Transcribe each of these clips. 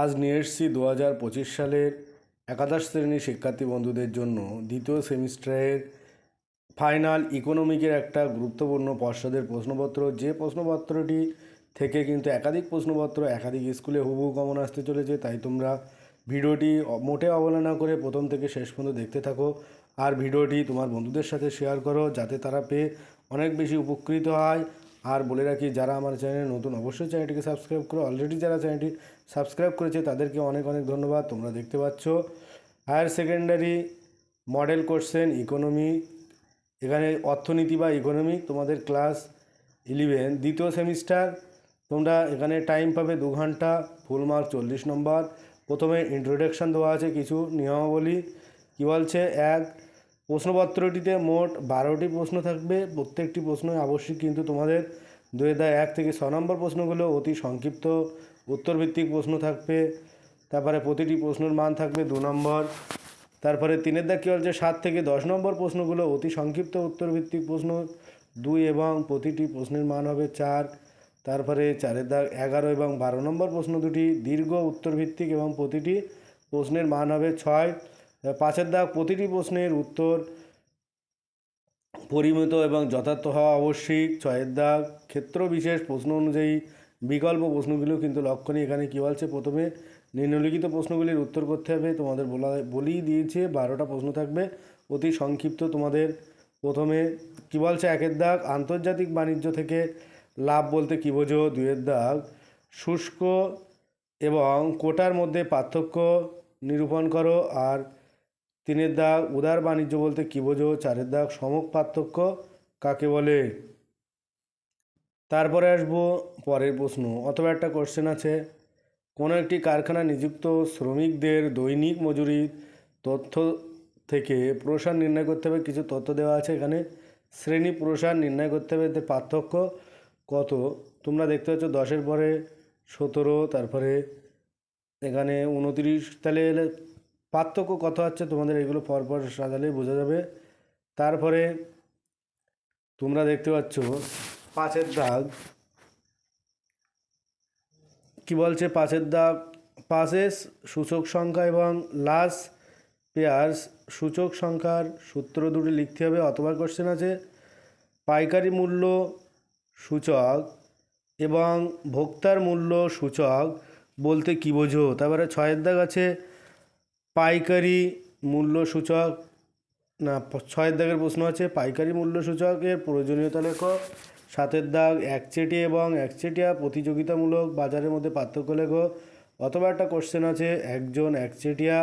আজ নিয়ে এসেছি দু হাজার পঁচিশ সালের একাদশ শ্রেণির শিক্ষার্থী বন্ধুদের জন্য দ্বিতীয় সেমিস্টারের ফাইনাল ইকোনমিকের একটা গুরুত্বপূর্ণ পর্ষদের প্রশ্নপত্র। যে প্রশ্নপত্রটি থেকে কিন্তু একাধিক প্রশ্নপত্র একাধিক স্কুলে হুবহু কমন আসতে চলেছে, তাই তোমরা ভিডিওটি মোটে অবহেলা না করে প্রথম থেকে শেষ পর্যন্ত দেখতে থাকো আর ভিডিওটি তোমার বন্ধুদের সাথে শেয়ার করো, যাতে তারা পেয়ে অনেক বেশি উপকৃত হয়। আর বলে রাখি, যারা আমার চ্যানেলে নতুন, অবশ্যই চ্যানেলটিকে সাবস্ক্রাইব করো। অলরেডি যারা চ্যানেলটি সাবস্ক্রাইব করেছে, তাদেরকে অনেক অনেক ধন্যবাদ। তোমরা দেখতে পাচ্ছ higher secondary model question economy এখানে অর্থনীতি বা ইকোনমি তোমাদের ক্লাস ইলেভেন দ্বিতীয় সেমিস্টার তোমরা এখানে টাইম পাবে দু ঘণ্টা ফুল মার্ক চল্লিশ নম্বর প্রথমে ইন্ট্রোডাকশান দেওয়া আছে কিছু নিয়মাবলী। কী বলছে? এক প্রশ্নপত্রটিতে মোট বারোটি প্রশ্ন থাকবে। প্রত্যেকটি প্রশ্ন আবশ্যিক, কিন্তু তোমাদের দুই হাজার এক থেকে ছ নম্বর প্রশ্নগুলো অতি সংক্ষিপ্ত উত্তরভিত্তিক প্রশ্ন থাকবে। তারপরে প্রতিটি প্রশ্নের মান থাকবে দু নম্বর। তারপরে তিনের দাগ কী বলছে? সাত থেকে দশ নম্বর প্রশ্নগুলো অতি সংক্ষিপ্ত উত্তরভিত্তিক প্রশ্ন। দুই এবং প্রতিটি প্রশ্নের মান হবে চার। তারপরে চারের দাগ এগারো এবং বারো নম্বর প্রশ্ন দুটি দীর্ঘ উত্তরভিত্তিক এবং প্রতিটি প্রশ্নের মান হবে ছয়। পাঁচের দাগ প্রতিটি প্রশ্নের উত্তর পরিমিত এবং যথার্থ হওয়া আবশ্যিক ছয়ের দাগ, ক্ষেত্র বিশেষ প্রশ্ন অনুযায়ী বিকল্প প্রশ্নগুলো কিন্তু লক্ষণীয়। এখানে কী বলছে? প্রথমে নিম্নলিখিত প্রশ্নগুলির উত্তর করতে হবে। তোমাদের বলা, বলেই দিয়েছে, বারোটা প্রশ্ন থাকবে। অতি সংক্ষিপ্ত তোমাদের। প্রথমে কী বলছে? একের দাগ, আন্তর্জাতিক বাণিজ্য থেকে লাভ বলতে কী বোঝো? দুয়ের দাগ, শুষ্ক এবং কোটার মধ্যে পার্থক্য নিরূপণ করো। আর তিনের দাগ, উদার বাণিজ্য বলতে কী বোঝো? চারের দাগ সমক পার্থক্য কাকে বলে? তারপরে আসব পরের প্রশ্ন। অথবা একটা কোশ্চেন আছে। কোনো একটি কারখানা নিযুক্ত শ্রমিকদের দৈনিক মজুরির তথ্য থেকে প্রসার নির্ণয় করতে হবে। কিছু তথ্য দেওয়া আছে এখানে। শ্রেণি প্রসার নির্ণয় করতে হবে। এদের পার্থক্য কত? তোমরা দেখতে পাচ্ছ দশের পরে সতেরো, তারপরে এখানে উনতিরিশ। তাহলে পার্থক্য কত হচ্ছে তোমাদের এগুলো পরপর সাজালেই বোঝা যাবে। তারপরে তোমরা দেখতে পাচ্ছ পাঁচের দাগ। কি বলছে পাঁচের দাগ? পাসেস সূচক সংখ্যা এবং লাস পেয়ার্স সূচক সংখ্যার সূত্র দুটি লিখতে হবে, অথবা কোশ্চেন আছে। পাইকারি মূল্য সূচক এবং ভোক্তার মূল্য সূচক বলতে কী বোঝো? তারপরে ছয়ের দাগ আছে। পাইকারি মূল্য সূচক, না, ছয়ের দাগের প্রশ্ন আছে। পাইকারি মূল্য সূচকের প্রয়োজনীয়তা লেখো সাতের দাগ একচেটিয়া এবং একচেটিয়া প্রতিযোগিতামূলক বাজারের মধ্যে পার্থক্য লেখো অথবা একটা কোশ্চেন আছে, একজন একচেটিয়া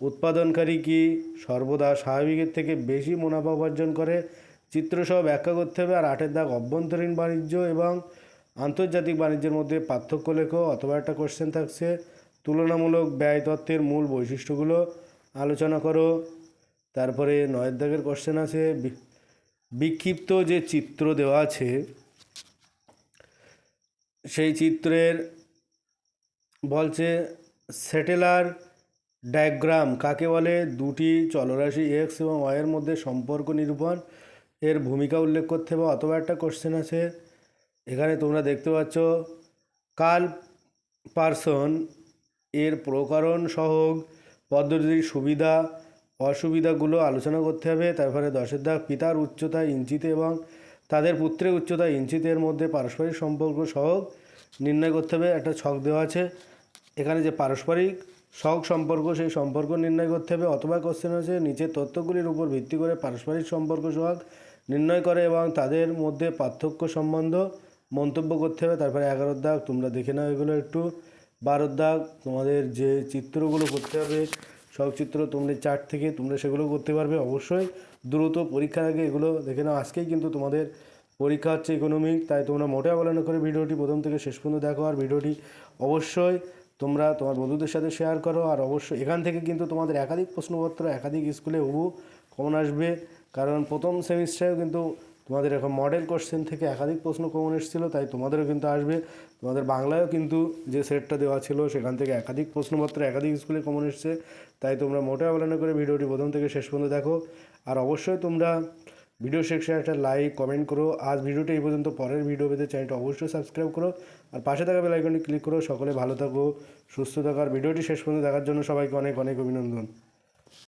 উৎপাদনকারী কি সর্বদা স্বাভাবিকের থেকে বেশি মুনাফা উপার্জন করে? চিত্রসহ ব্যাখ্যা করতে হবে। আর আটের দাগ অভ্যন্তরীণ বাণিজ্য এবং আন্তর্জাতিক বাণিজ্যের মধ্যে পার্থক্য লেখো অথবা একটা কোশ্চেন থাকছে তুলনামূলক ব্যয় তত্ত্বের মূল বৈশিষ্ট্যগুলো আলোচনা করো। তারপরে নয়ের দাগের কোশ্চেন আছে। বিক্ষিপ্ত যে চিত্র দেওয়া আছে, সেই চিত্রের বলছে স্যাটেলার ডায়াগ্রাম কাকে বলে? দুটি চলরাশি এক্স এবং ওয়ের মধ্যে সম্পর্ক নিরূপণ। এর ভূমিকা উল্লেখ করতে হবে, অথবা একটা কোশ্চেন আছে। এখানে তোমরা দেখতে পাচ্ছ, কাল পার্সন এর প্রকরণ সহ পদ্ধতির সুবিধা, অসুবিধাগুলো আলোচনা করতে হবে। তারপরে দশের দাগ পিতার উচ্চতা ইঞ্চিতে এবং তাদের পুত্রের উচ্চতা ইঞ্চিতের মধ্যে পারস্পরিক সম্পর্ক সহগ নির্ণয় করতে হবে। একটা ছক দেওয়া আছে। এখানে যে পারস্পরিক সহগ সম্পর্ক, সেই সম্পর্ক নির্ণয় করতে হবে। অথবা কোশ্চেন আছে নিচের তথ্যগুলির উপর ভিত্তি করে পারস্পরিক সম্পর্ক সহগ নির্ণয় করে এবং তাদের মধ্যে পার্থক্য সম্বন্ধ মন্তব্য করতে হবে। তারপরে এগারোর দাগ তোমরা দেখে নাও এগুলো একটু। বারোর দাগ, তোমাদের যে চিত্রগুলো করতে হবে, সব চিত্র তোমরা চার্ট থেকে তোমরা সেগুলো করতে পারবে অবশ্যই। দ্রুত পরীক্ষার আগে এগুলো দেখে নাও। আজকেই কিন্তু তোমাদের পরীক্ষা হচ্ছে ইকোনমিক তাই তোমরা মোটে অবহেলা করে ভিডিওটি প্রথম থেকে শেষ পর্যন্ত দেখো আর ভিডিওটি অবশ্যই তোমরা তোমার বন্ধুদের সাথে শেয়ার করো আর অবশ্যই এখান থেকে কিন্তু তোমাদের একাধিক প্রশ্নপত্র, একাধিক স্কুলে হবু কমন আসবে। কারণ প্রথম সেমিস্টারেও কিন্তু তোমাদের এখন মডেল কোশ্চেন থেকে একাধিক প্রশ্ন কমন এসেছিল, তাই তোমাদেরও কিন্তু আসবে। তোমাদের বাংলায়ও কিন্তু যে সেটটা দেওয়া ছিল, সেখান থেকে একাধিক প্রশ্নপত্র একাধিক স্কুলে কমন এসছে। তাই তোমরা মোটে অবহেলা করে ভিডিওটি প্রথম থেকে শেষ পর্যন্ত দেখো। আর অবশ্যই তোমরা ভিডিও সেকশনে একটা লাইক কমেন্ট করো। আজ ভিডিওটা এই পর্যন্ত, পরের ভিডিও পেতে চ্যানেলটা অবশ্যই সাবস্ক্রাইব করো। আর পাশে থাকা বেল আইকনটি ক্লিক করো। সকলে ভালো থাকো, সুস্থ থাকো। আর ভিডিওটি শেষ পর্যন্ত দেখার জন্য সবাইকে অনেক অনেক অভিনন্দন।